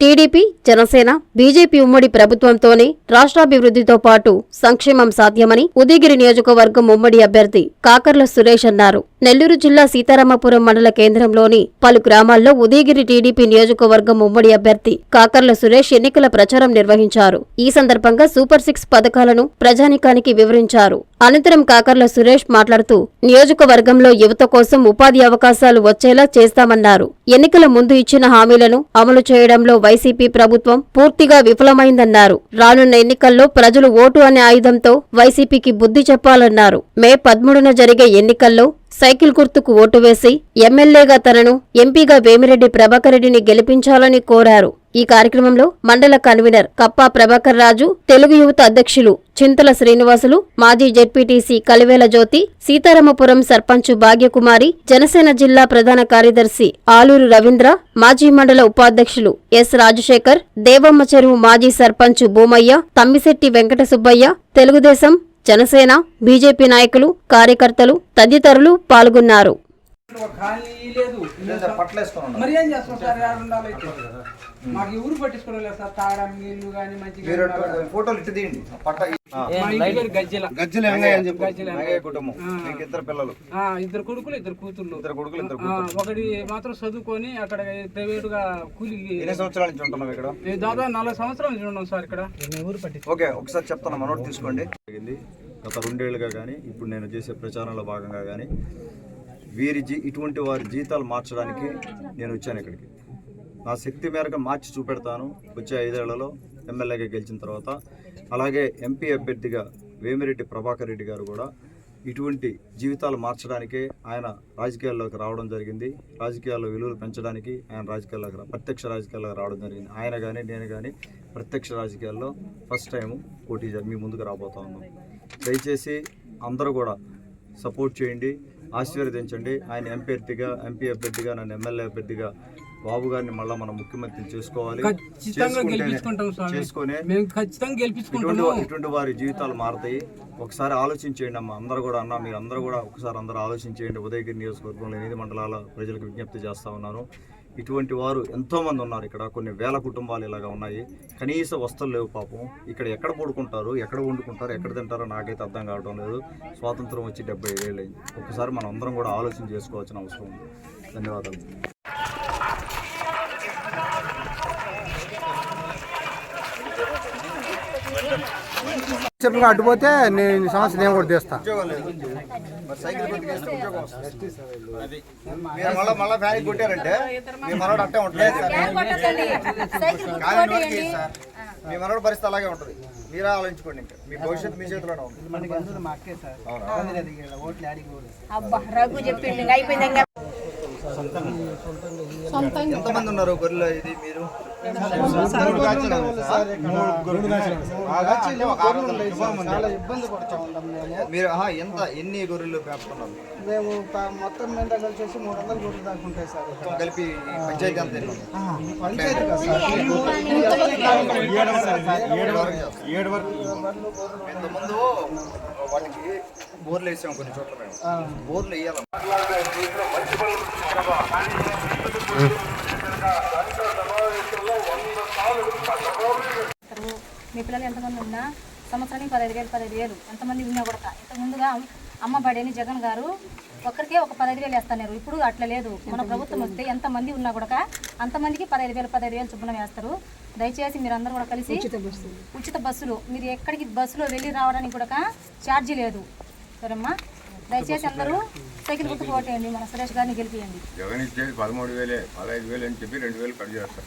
TDP Janasena BJP ఉమ్మడి ప్రభుత్వంతోనే రాష్ట్రాభివృద్ధితో పాటు సంక్షేమం సాధ్యమని ఉదయగిరి నియోజకవర్గం ఉమ్మడి అభ్యర్థి కాకర్ల సురేష్ అన్నారు. నెల్లూరు జిల్లా సీతారామపురం మండల కేంద్రంలోని పలు గ్రామాల్లో ఉదయగిరి టీడీపీ నియోజకవర్గం ఉమ్మడి అభ్యర్థి కాకర్ల సురేష్ ఎన్నికల ప్రచారం నిర్వహించారు. ఈ సందర్భంగా సూపర్ సిక్స్ పథకాలను ప్రజానికానికి వివరించారు. అనంతరం కాకర్ల సురేష్ మాట్లాడుతూ నియోజకవర్గంలో యువత కోసం ఉపాధి అవకాశాలు వచ్చేలా చేస్తామన్నారు. ఎన్నికల ముందు ఇచ్చిన హామీలను అమలు చేయడంలో వైసీపీ ప్రభుత్వం పూర్తిగా విఫలమైందన్నారు. రానున్న ఎన్నికల్లో ప్రజలు ఓటు అనే ఆయుధంతో వైసీపీకి బుద్ధి చెప్పాలన్నారు. మే పదమూడున జరిగే ఎన్నికల్లో సైకిల్ గుర్తుకు ఓటు వేసి ఎమ్మెల్యేగా తనను ఎంపీగా వేమిరెడ్డి ప్రభాకర్ రెడ్డిని గెలిపించాలని కోరారు. ఈ కార్యక్రమంలో మండల కన్వీనర్ కప్పా ప్రభాకర్ రాజు తెలుగు యువత అధ్యక్షులు చింతల శ్రీనివాసులు మాజీ జెడ్పీటీసీ కలివేల జ్యోతి సీతారామపురం సర్పంచ్ భాగ్యకుమారి జనసేన జిల్లా ప్రధాన కార్యదర్శి ఆలూరు రవీంద్ర మాజీ మండల ఉపాధ్యక్షులు ఎస్ రాజశేఖర్ దేవమ్మ చెరువు మాజీ సర్పంచ్ భూమయ్య తమ్మిశెట్టి వెంకట సుబ్బయ్య తెలుగుదేశం జనసేన బీజేపీ నాయకులు కార్యకర్తలు తదితరులు పాల్గొన్నారు. మాకు ఊరు పట్టించుకోవడం లేదు సార్. తాగడానికి నీళ్ళు కానీ మంచిగా. ఫోటోలు ఇటు తీయండి. పట్ట గజ్జెల. కుటుంబం. మీకు ఇద్దరు పిల్లలు. ఆ, ఇద్దరు కొడుకులు ఇద్దరు కూతుర్లు. ఇద్దరు కొడుకులు ఇద్దరు ఒకటి మాత్రం చదువుకొని అక్కడ ప్రైవేట్గా కూలికి ఎన్ని సంవత్సరాల నుంచి ఉంటున్నాం ఇక్కడ? ఏ దాదాపు నలభై సంవత్సరాల నుంచి ఉన్నాం సార్ ఇక్కడ. ఊరు పట్టి ఓకే ఒకసారి చెప్తాను మనోటి తీసుకోండి. జరిగింది. గత రెండేళ్ళుగా కానీ ఇప్పుడు నేను చేసే ప్రచారంలో భాగంగా కానీ వీరి జీ ఇటువంటి వారి జీతాలు మార్చడానికి నేను వచ్చాను ఇక్కడికి. నా శక్తి మేరకు మార్చి చూపెడతాను వచ్చే ఐదేళ్ళలో ఎమ్మెల్యేగా గెలిచిన తర్వాత. అలాగే ఎంపీ అభ్యర్థిగా వేమిరెడ్డి ప్రభాకర్ రెడ్డి గారు కూడా ఇటువంటి జీవితాలు మార్చడానికే ఆయన రాజకీయాల్లోకి రావడం జరిగింది. రాజకీయాల్లో విలువలు పెంచడానికి ఆయన రాజకీయాల్లోకి ప్రత్యక్ష రాజకీయాల్లోకి రావడం జరిగింది. ఆయన కానీ నేను కానీ ప్రత్యక్ష రాజకీయాల్లో ఫస్ట్ టైం పోటీ మీ ముందుకు రాబోతా ఉన్నాం. దయచేసి అందరూ కూడా సపోర్ట్ చేయండి ఆశీర్వదించండి. ఆయన ఎంపీ అభ్యర్థిగా ఎంపీ అభ్యర్థిగా నన్ను ఎమ్మెల్యే అభ్యర్థిగా బాబు గారిని మళ్ళీ మనం ముఖ్యమంత్రిని చేసుకోవాలి. చేసుకునే ఇటువంటి వారి జీవితాలు మారుతాయి. ఒకసారి ఆలోచించేయండి అమ్మా. అందరూ కూడా అన్న మీరు అందరూ కూడా ఒకసారి అందరూ ఆలోచించేయండి. ఉదయగిరి నియోజకవర్గంలో ఎనిమిది మండలాల ప్రజలకు విజ్ఞప్తి చేస్తా ఉన్నాను. ఇటువంటి వారు ఎంతో మంది ఉన్నారు ఇక్కడ. కొన్ని వేల కుటుంబాలు ఇలాగా ఉన్నాయి. కనీస వస్తువులు లేవు పాపం. ఇక్కడ ఎక్కడ పడుకుంటారు? ఎక్కడ వండుకుంటారు? ఎక్కడ తింటారో నాకైతే అర్థం కావడం లేదు. స్వాతంత్రం వచ్చి డెబ్బై అయింది. ఒకసారి మనం అందరం కూడా ఆలోచన చేసుకోవాల్సిన అవసరం ఉంది. ధన్యవాదాలు. చెప్పగా అడ్డుపోతే నేను సమస్య నేను కూడా తీస్తా. ఉద్యోగం లేదు మరి సైకిల్ కొద్దిగేస్తే ఉద్యోగం వస్తుంది మీరు మళ్ళీ మళ్ళీ ఫ్యాన్ కొట్టారంటే మీ మనోడు అట్టే ఉంటుంది. కానీ నోటికి ఏం సార్? మీ మనోడు పరిస్థితి అలాగే ఉంటుంది. మీరే ఆలోచించుకోండి ఇంకా. మీ భవిష్యత్తు మీ చేతిలోనే ఉంది. ఎంతమంది ఉన్నారు గొర్రెలు ఇది మీరు చాలా ఇబ్బంది పడుతూ ఉంటాం మేము మీరు ఎంత ఎన్ని గొర్రెలు పెంపుతున్నారు మేము మొత్తం మీద కలిసి మూడు వందల కోట్లు దాకా ఉంటాయి సార్ మొత్తం కలిపి పంచాయతీ అంతా? పంచాయతీ కదా వాటికి బోర్లు వేసాం కొన్ని చోట్ల మేము. బోర్లు వేయాలి. మీ పిల్లలు ఎంతమంది ఉన్నా సంవత్సరానికి పదహైదు వేలు పదహైదు వేలు. ఎంతమంది ఉన్నా కూడా ఇంత ముందుగా అమ్మ బడేని జగన్ గారు ఒక్కరికే ఒక పదహైదు వేలు వేస్తున్నారు ఇప్పుడు అట్లా లేదు. మన ప్రభుత్వం వస్తే ఎంతమంది ఉన్నా కూడా అంతమందికి పదహైదు వేలు పదహైదు వేలు చొప్పున వేస్తారు. దయచేసి మీరు అందరూ కూడా కలిసి ఉచిత బస్సులు. మీరు ఎక్కడికి బస్సులో వెళ్ళి రావడానికి కూడా ఛార్జీ లేదు. సరేమ్మా? దయచేసి అందరూ సైకిల్ గుర్తుకు ఓటేయండి మన సురేష్ గారిని గెలిపియండి. జగన్ ఇచ్చేది పదమూడు వేలే పదహైదు వేలు అని చెప్పి రెండు వేలు కట్ చేస్తారు.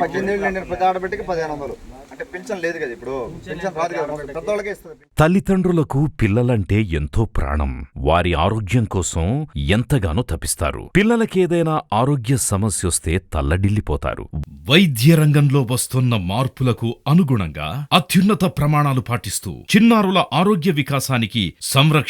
పద్దెనిమిది పదిహేను వందలు. అంటే పెన్షన్ లేదు కదా ఇప్పుడు. పెన్షన్ రాదు కదా మనకి పెద్దవాళ్ళకే ఇస్తుంది తల్లిదండ్రులకు పిల్లలంటే ఎంతో ప్రాణం. వారి ఆరోగ్యం కోసం ఎంతగానో తపిస్తారు. పిల్లలకేదైనా ఆరోగ్య సమస్యొస్తే తల్లడిల్లిపోతారు. వైద్య రంగంలో వస్తున్న మార్పులకు అనుగుణంగా అత్యున్నత ప్రమాణాలు పాటిస్తూ చిన్నారుల ఆరోగ్య వికాసానికి